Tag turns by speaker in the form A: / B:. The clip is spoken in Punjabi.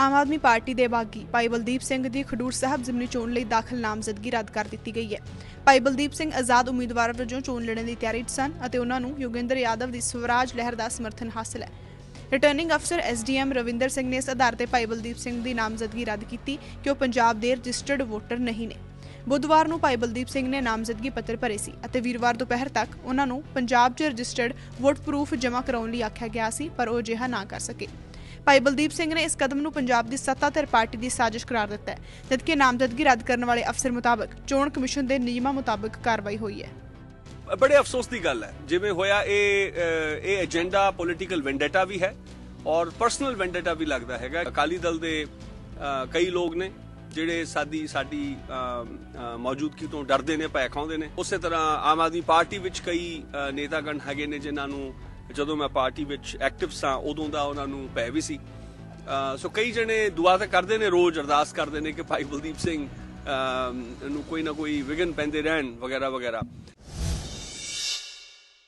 A: ਆਮ ਆਦਮੀ ਪਾਰਟੀ ਦੇ ਬਾਗੀ ਭਾਈ ਬਲਦੀਪ ਸਿੰਘ ਦੀ ਖਡੂਰ ਸਾਹਿਬ ਜ਼ਿਮਨੀ ਚੋਣ ਲਈ ਦਾਖਲ ਨਾਮਜ਼ਦਗੀ ਰੱਦ ਕਰ ਦਿੱਤੀ ਗਈ ਹੈ। ਭਾਈ ਬਲਦੀਪ ਸਿੰਘ ਆਜ਼ਾਦ ਉਮੀਦਵਾਰ ਵਜੋਂ ਚੋਣ ਲੜਨ ਦੀ ਤਿਆਰੀ 'ਚ ਸਨ ਅਤੇ ਉਹਨਾਂ ਨੂੰ ਯੋਗਿੰਦਰ ਯਾਦਵ ਦੀ ਸਵਰਾਜ ਲਹਿਰ ਦਾ ਸਮਰਥਨ ਹਾਸਲ ਹੈ। ਰਿਟਰਨਿੰਗ ਅਫਸਰ ਐਸਡੀਐਮ ਰਵਿੰਦਰ ਸਿੰਘ ਨੇ ਇਸ ਆਧਾਰ ਤੇ ਭਾਈ ਬਲਦੀਪ ਸਿੰਘ ਦੀ ਨਾਮਜ਼ਦਗੀ ਰੱਦ ਕੀਤੀ ਕਿ ਉਹ ਪੰਜਾਬ ਦੇ ਰਜਿਸਟਰਡ ਵੋਟਰ ਨਹੀਂ ਨੇ। ਬੁੱਧਵਾਰ ਨੂੰ ਭਾਈ ਬਲਦੀਪ ਸਿੰਘ ਨੇ ਨਾਮਜ਼ਦਗੀ ਪੱਤਰ ਭਰੇ ਸੀ ਅਤੇ ਵੀਰਵਾਰ ਦੁਪਹਿਰ ਤੱਕ ਉਹਨਾਂ ਨੂੰ ਪੰਜਾਬ 'ਚ ਰਜਿਸਟਰਡ ਵੋਟ ਪ੍ਰੂਫ ਜਮ੍ਹਾਂ ਕਰਾਉਣ ਲਈ ਆਖਿਆ ਗਿਆ ਸੀ, ਪਰ ਉਹ ਅਜਿਹਾ ਨਾ ਕਰ ਸਕੇ। ਭਾਈ ਬਲਦੀਪ ਸਿੰਘ ਨੇ ਇਸ ਕਦਮ ਨੂੰ ਪੰਜਾਬ ਦੀ ਸੱਤਾਧਰ ਪਾਰਟੀ ਦੀ ਸਾਜ਼ਿਸ਼ ਕਰਾਰ ਦਿੱਤਾ ਹੈ ਜਦਕਿ ਨਾਮਜ਼ਦਗੀ ਰੱਦ ਕਰਨ ਵਾਲੇ ਅਫਸਰ ਮੁਤਾਬਕ ਚੋਣ ਕਮਿਸ਼ਨ ਦੇ ਨਿਯਮਾਂ ਮੁਤਾਬਕ ਕਾਰਵਾਈ ਹੋਈ ਹੈ।
B: ਬੜੇ ਅਫਸੋਸ ਦੀ ਗੱਲ ਹੈ ਜਿਵੇਂ ਹੋਇਆ ਇਹ ਇਹ ਏਜੰਡਾ ਪੋਲਿਟੀਕਲ ਵੈਂਡੇਟਾ ਵੀ ਹੈ ਔਰ ਪਰਸਨਲ ਵੈਂਡੇਟਾ ਵੀ ਲੱਗਦਾ ਹੈਗਾ। ਅਕਾਲੀ ਦਲ ਦੇ ਕਈ ਲੋਕ ਨੇ ਜਿਹੜੇ ਸਾਡੀ ਸਾਡੀ ਮੌਜੂਦਗੀ ਤੋਂ ਡਰਦੇ ਨੇ ਭੈ ਖਾਉਂਦੇ ਨੇ। ਉਸੇ ਤਰ੍ਹਾਂ ਆਮ ਆਦਮੀ ਪਾਰਟੀ ਵਿੱਚ ਕਈ ਅ, ਨੇਤਾਗਣ ਹੈਗੇ ਨੇ ਜਿਨ੍ਹਾਂ ਨੂੰ ਜਦੋਂ ਮੈਂ ਪਾਰਟੀ ਵਿੱਚ ਐਕਟਿਵ ਸਾਂ ਉਦੋਂ ਦਾ ਉਹਨਾਂ ਨੂੰ ਪੈ ਵੀ ਸੀ। ਅ, ਸੋ ਕਈ ਜਣੇ ਦੁਆ ਤਾਂ ਕਰਦੇ ਨੇ ਰੋਜ਼ ਅਰਦਾਸ ਕਰਦੇ ਨੇ ਕਿ ਭਾਈ ਬਲਦੀਪ ਸਿੰਘ ਅ, ਨੂੰ ਕੋਈ ਨਾ ਕੋਈ ਵਿਗਨ ਪੈਂਦੇ ਰਹਿਣ ਵਗੈਰਾ ਵਗੈਰਾ।